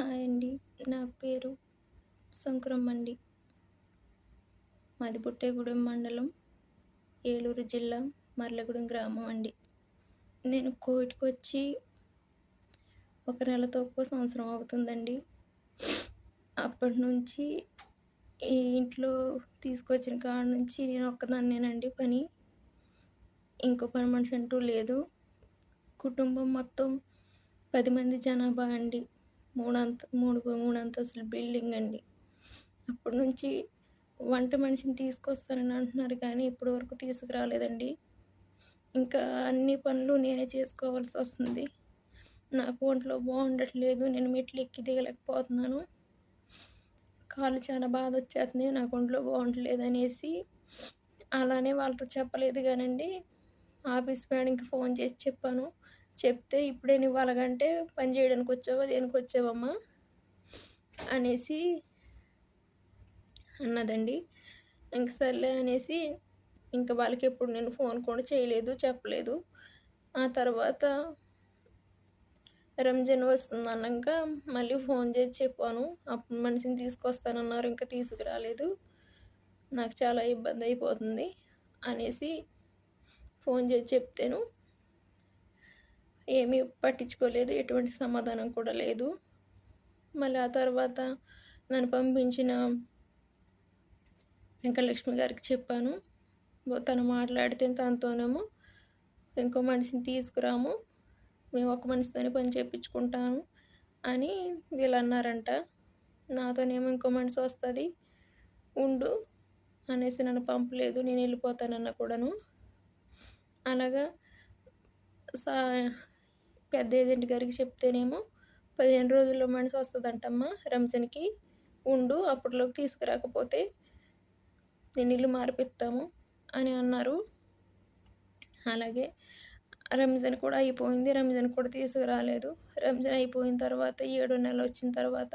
Hi అండి. నా పేరు శంకురమ్మ అండి. మాది పుట్టేగూడెం మండలం ఏలూరు జిల్లా మర్లగూడెం గ్రామం అండి. నేను కోవిడ్కి వచ్చి ఒక నెలతో ఒక సంవత్సరం అవుతుందండి. అప్పటి నుంచి ఈ ఇంట్లో తీసుకొచ్చిన కాడ నుంచి నేను ఒక్కదాన్నేనండి పని. ఇంకో పని మనిషి అంటూ లేదు. కుటుంబం మొత్తం పది మంది జనాభా అండి. మూడంత మూడు మూడు అంతస్తుల బిల్డింగ్ అండి. అప్పటి నుంచి వంట మనిషిని తీసుకొస్తానని అంటున్నారు కానీ ఇప్పటి వరకు తీసుకురాలేదండి. ఇంకా అన్ని పనులు నేనే చేసుకోవాల్సి వస్తుంది. నాకు ఒంట్లో బాగుండట్లేదు నేను మెట్లు ఎక్కి దిగలేకపోతున్నాను. కాళ్ళు చాలా బాధ వచ్చేస్తుంది నాకు ఒంట్లో బాగుండట్లేదు అనేసి అలానే వాళ్ళతో చెప్పలేదు కానండి. ఆఫీస్ మేడంకి ఫోన్ చేసి చెప్పాను. చెప్తే ఇప్పుడే నువ్వు అలాగంటే పని చేయడానికి వచ్చావా దేనికి వచ్చావమ్మా? అనేసి అన్నదండి. ఇంక సర్లే అనేసి ఇంకా వాళ్ళకి ఎప్పుడు నేను ఫోన్ కూడా చేయలేదు చెప్పలేదు. ఆ తర్వాత రంజాన్ వస్తుంది అన్నాక మళ్ళీ ఫోన్ చేసి చెప్పాను. అప్పుడు మనిషిని తీసుకొస్తానన్నారు ఇంకా తీసుకురాలేదు. నాకు చాలా ఇబ్బంది అయిపోతుంది అనేసి ఫోన్ చేసి చెప్తాను. ఏమీ పట్టించుకోలేదు ఎటువంటి సమాధానం కూడా లేదు. మళ్ళీ ఆ తర్వాత నన్ను పంపించిన వెంకటలక్ష్మి గారికి చెప్పాను. తను మాట్లాడితే తనతోనేమో ఇంకో మనిషిని తీసుకురాము మేము ఒక మనిషితోనే పని చేయించుకుంటాము అని వీళ్ళు అన్నారంట. నాతోనేమో ఇంకో మనిషి వస్తుంది ఉండు అనేసి నన్ను పంపలేదు. నేను వెళ్ళిపోతానన్న కూడాను. అలాగా సా పెద్ద ఏజెంట్ గారికి చెప్తేనేమో పదిహేను రోజుల్లో మనిషి వస్తుందంటమ్మా రంజాన్కి ఉండు అప్పట్లోకి తీసుకురాకపోతే నేను ఇల్లు మార్పిస్తాము అని అన్నారు. అలాగే రంజాన్ కూడా అయిపోయింది రంజాన్ కూడా తీసుకురాలేదు. రంజాన్ అయిపోయిన తర్వాత ఏడు నెలలు వచ్చిన తర్వాత